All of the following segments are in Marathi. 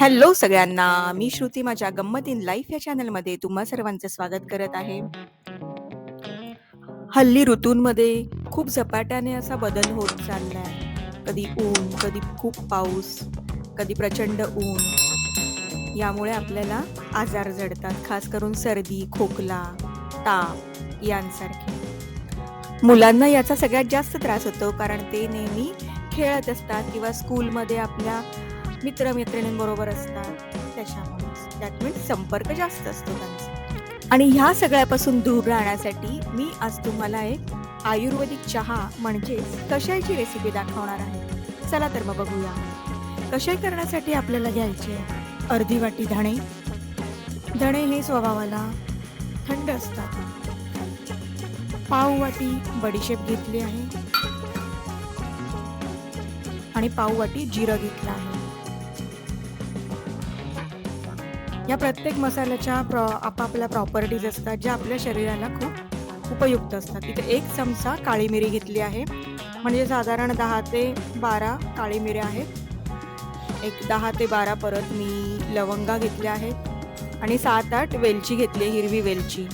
हॅलो सगळ्यांना मी श्रुती माझ्या गंमत इन लाईफ या चॅनलमध्ये तुम्हा सर्वांचं स्वागत करत आहे. हल्ली ऋतूंमध्ये खूप झपाट्याने असा बदल होत चाललाय. कधी ऊन कधी खूप पाऊस कधी प्रचंड ऊन. यामुळे आपल्याला आजार जडतात खास करून सर्दी खोकला ताप यांसारखे. मुलांना याचा सगळ्यात जास्त त्रास होतो कारण ते नेहमी खेळत असतात किंवा स्कूलमध्ये आपल्या मित्रमैत्रिणींबरोबर असतात. त्याच्यामुळे दॅट मीन्स संपर्क जास्त असतो त्यांचा. आणि ह्या सगळ्यापासून दूर राहण्यासाठी मी आज तुम्हाला एक आयुर्वेदिक चहा म्हणजेच कशाची रेसिपी दाखवणार आहे. चला तर मग बघूया. कशाई करण्यासाठी आपल्याला घ्यायचे? अर्धी वाटी धणे. धणे हे स्वभावाला थंड असतात. पाव वाटी बडीशेप घेतली आहे. आणि पाव वाटी जिरं घेतलं आहे. या प्रत्येक मसाल्याच्या प्रॉ आपापल्या प्रॉपर्टीज असतात ज्या आपल्या शरीराला खूप उपयुक्त असतात. इथे एक चमचा काळी मिरी घेतली आहे. म्हणजे साधारण दहा ते बारा काळी मिऱ्या आहेत. एक दहा ते बारा परत मी लवंगा घेतल्या आहेत. आणि सात आठ वेलची घेतली आहे हिरवी वेलची.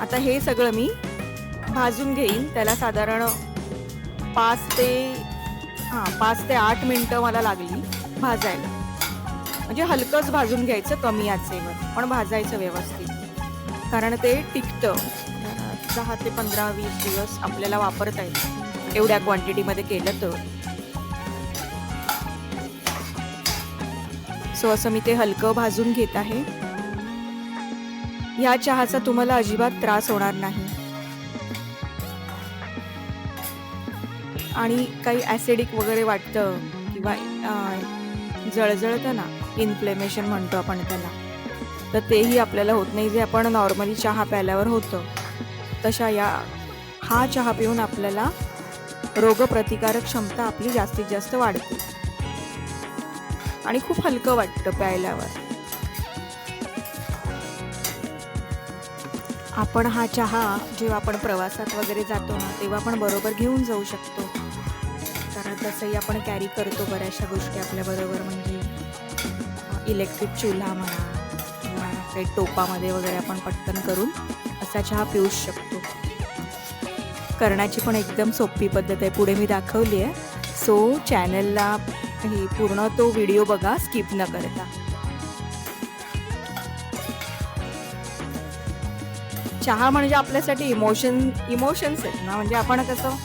आता हे सगळं मी भाजून घेईन. त्याला साधारण पाच ते हां पाच ते आठ मिनटं मला लागली भाजायला. म्हणजे हलकंच भाजून घ्यायचं कमी आचेवर पण भाजायचं व्यवस्थित. कारण ते टिकतं. दहा ते पंधरा वीस दिवस आपल्याला वापरता येईल. एवढ्या क्वांटिटीमध्ये केलं तर. सो असं मी ते हलकं भाजून घेत आहे. ह्या चहाचा तुम्हाला अजिबात त्रास होणार नाही. आणि काही ॲसिडिक वगैरे वाटतं किंवा जळजळतं ना इन्फ्लेमेशन म्हणतो आपण त्याला तर तेही आपल्याला होत नाही. जे आपण नॉर्मली चहा प्यायल्यावर होतं तशा या हा चहा पिऊन आपल्याला रोगप्रतिकारक क्षमता आपली जास्तीत जास्त वाढते. आणि खूप हलकं वाटतं प्यायल्यावर. आपण हा चहा जेव्हा आपण प्रवासात वगैरे जातो ना तेव्हा आपण बरोबर घेऊन जाऊ शकतो. तसंही आपण कॅरी करतो बऱ्याचशा गोष्टी आपल्याबरोबर म्हणजे इलेक्ट्रिक चुल्हा म्हणा किंवा काही टोपामध्ये वगैरे आपण पटकन करून असा चहा पिऊच शकतो. करण्याची पण एकदम सोपी पद्धत आहे. पुढे मी दाखवली आहे. सो चॅनलला हे पूर्ण तो व्हिडिओ बघा स्किप न करता. चहा म्हणजे आपल्यासाठी इमोशन इमोशन्स आहेत ना. म्हणजे आपण कसं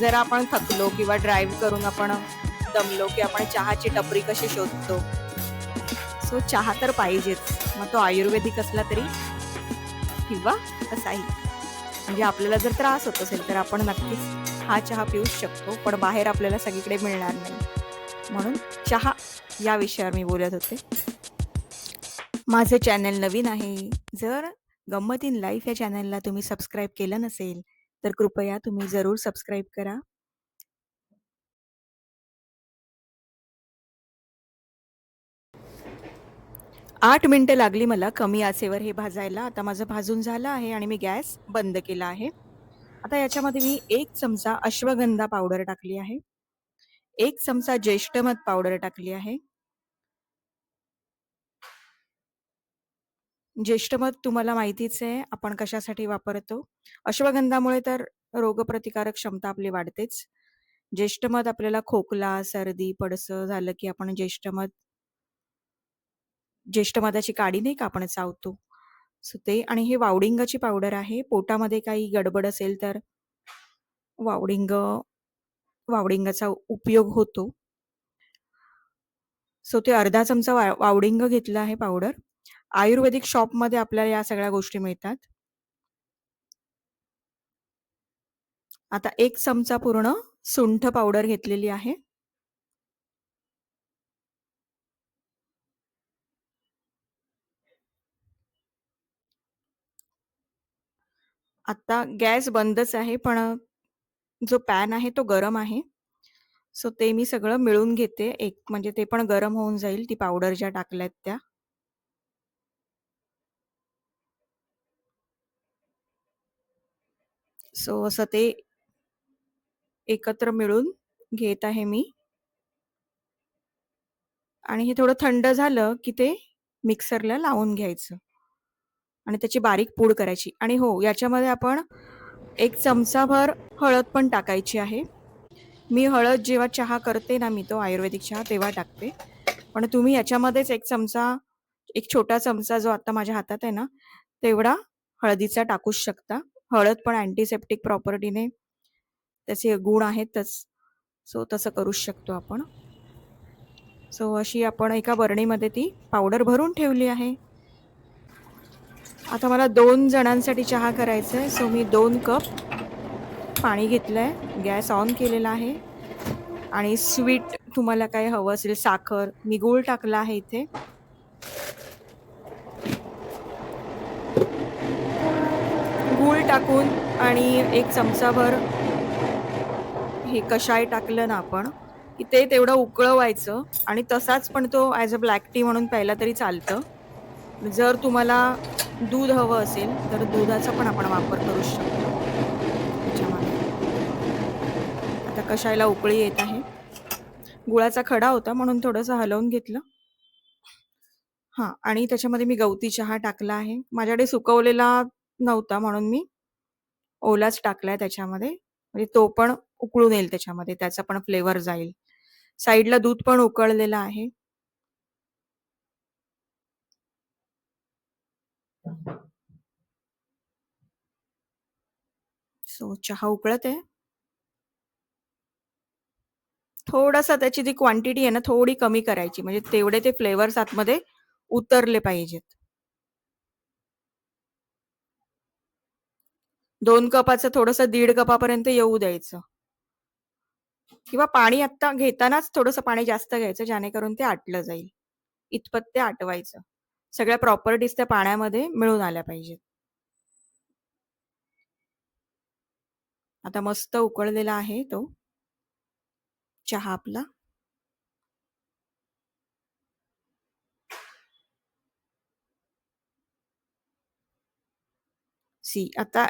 जर आपण थकलो किंवा ड्राईव्ह करून आपण दमलो की आपण चहाची टपरी कशी शोधतो? सो चहा तर पाहिजेच. मग तो आयुर्वेदिक असला तरी किंवा असाही. म्हणजे आपल्याला जर त्रास होत असेल तर आपण नक्कीच हा चहा पिऊच शकतो पण बाहेर आपल्याला सगळीकडे मिळणार नाही. म्हणून चहा या विषयावर मी बोलत होते. माझं चॅनल नवीन आहे. जर गंमत इन लाईफ या चॅनलला तुम्ही सबस्क्राईब केलं नसेल तर कृपया तुम्ही जरूर सबस्क्राईब करा. आठ मिनटं लागली मला कमी आचेवर हे भाजायला. आता माझं भाजून झालं आहे आणि मी गॅस बंद केला आहे. आता याच्यामध्ये मी एक चमचा अश्वगंधा पावडर टाकली आहे. एक चमचा ज्येष्ठमध पावडर टाकली आहे. ज्येष्ठमध तुम्हाला माहितीच आहे आपण कशासाठी वापरतो. अश्वगंधामुळे तर रोगप्रतिकारक क्षमता आपली वाढतेच. ज्येष्ठमध आपल्याला खोकला सर्दी पडसं झालं की आपण ज्येष्ठमध ज्येष्ठमधाची काडी नाही का आपण चावतो. सो ते आणि हे वावडिंगाची पावडर आहे. पोटामध्ये काही गडबड असेल तर वावडिंग वावडिंगाचा उपयोग होतो. सो ते अर्धा चमचा वावडिंग घेतला आहे पावडर. आयुर्वेदिक शॉपमध्ये आपल्याला या सगळ्या गोष्टी मिळतात. आता एक चमचा पूर्ण सुंठ पावडर घेतलेली आहे. आता गॅस बंदच आहे पण जो पॅन आहे तो गरम आहे. सो ते मी सगळं मिळून घेते. एक म्हणजे ते पण गरम होऊन जाईल ती पावडर ज्या टाकल्यात त्या. सो असं ते एकत्र मिळून घेत आहे मी आणि हे थोडं थंड झालं, की ते मिक्सरला लावून घ्यायचं. आणि त्याची बारीक पूड करायची आणि हो, याच्यामध्ये आपण एक चमचाभर हळद पण टाकायची आहे. मी हळद जेव्हा चहा करते ना मी तो आयुर्वेदिक चहा तेव्हा टाकते. पण तुम्ही याच्यामध्येच एक चमचा, एक छोटा चमचा जो आता माझ्या हातात आहे ना, तेवढा हळदीचा टाकूच शकता. हळद पण अँटीसेप्टिक प्रॉपर्टीने त्याचे गुण आहेतच. सो तसं करूच शकतो आपण. सो अशी आपण एका बरणीमध्ये ती पावडर भरून ठेवली आहे. आता मला दोन जणांसाठी चहा करायचा आहे. सो मी दोन कप पाणी घेतलंय. गॅस ऑन केलेला आहे आणि स्वीट तुम्हाला काय हवं असेल, साखर, मी गूळ टाकला आहे इथे. गूळ टाकून आणि एक चमचाभर हे कषाय टाकलं ना आपण, की ते तेवढं उकळवायचं आणि तसाच पण तो ॲज अ ब्लॅक टी म्हणून प्यायला तरी चालतं. जर तुम्हाला दूध हवं असेल, तर दुधाचा पण आपण वापर करू शकतो त्याच्यामध्ये. आता कशायला उकळी येत आहे. गुळाचा खडा होता म्हणून थोडंसं हलवून घेतलं. हां आणि त्याच्यामध्ये मी गवती चहा टाकला आहे. माझ्याकडे सुकवलेला नव्हता म्हणून मी ओलाच टाकलाय त्याच्यामध्ये. म्हणजे तो पण उकळून येईल त्याच्यामध्ये, त्याचा पण फ्लेवर जाईल. साईडला दूध पण उकळलेलं आहे. सो चहा उकळत आहे. थोडासा त्याची जी क्वांटिटी आहे ना, थोडी कमी करायची. म्हणजे तेवढे ते फ्लेवर्स आतमध्ये उतरले पाहिजेत. दोन कपाचं थोडस दीड कपापर्यंत येऊ द्यायचं. किंवा पाणी आता घेतानाच थोडंसं पाणी जास्त घ्यायचं, जेणेकरून ते आटलं जाईल. इतपत ते आटवायचं. सगळ्या प्रॉपर्टीज त्या पाण्यामध्ये मिळून आल्या पाहिजेत. आता मस्त उकळलेला आहे तो. चहा आपला. सी आता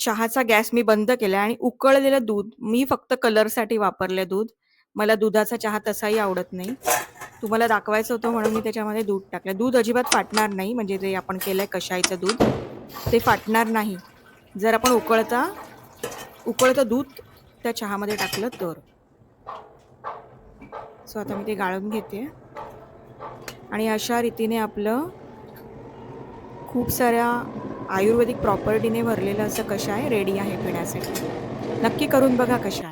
चहाचा गॅस मी बंद केला आणि उकळलेलं दूध, मी फक्त कलरसाठी वापरले दूध. मला दुधाचा चहा तसाही आवडत नाही. तुम्हाला दाखवायचं होतं म्हणून मी त्याच्यामध्ये दूध टाकलं दूध अजिबात फाटणार नाही, म्हणजे जे आपण केलंय कशायचं दूध, ते फाटणार नाही. जर आपण उकळता उकळतं दूध त्या चहामध्ये टाकलं तर. सो आता मी ते गाळून घेते आणि अशा रीतीने आपलं खूप साऱ्या आयुर्वेदिक प्रॉपर्टीने भरलेलं असं कषाय रेडी आहे पिण्यासाठी. नक्की करून बघा कषाय.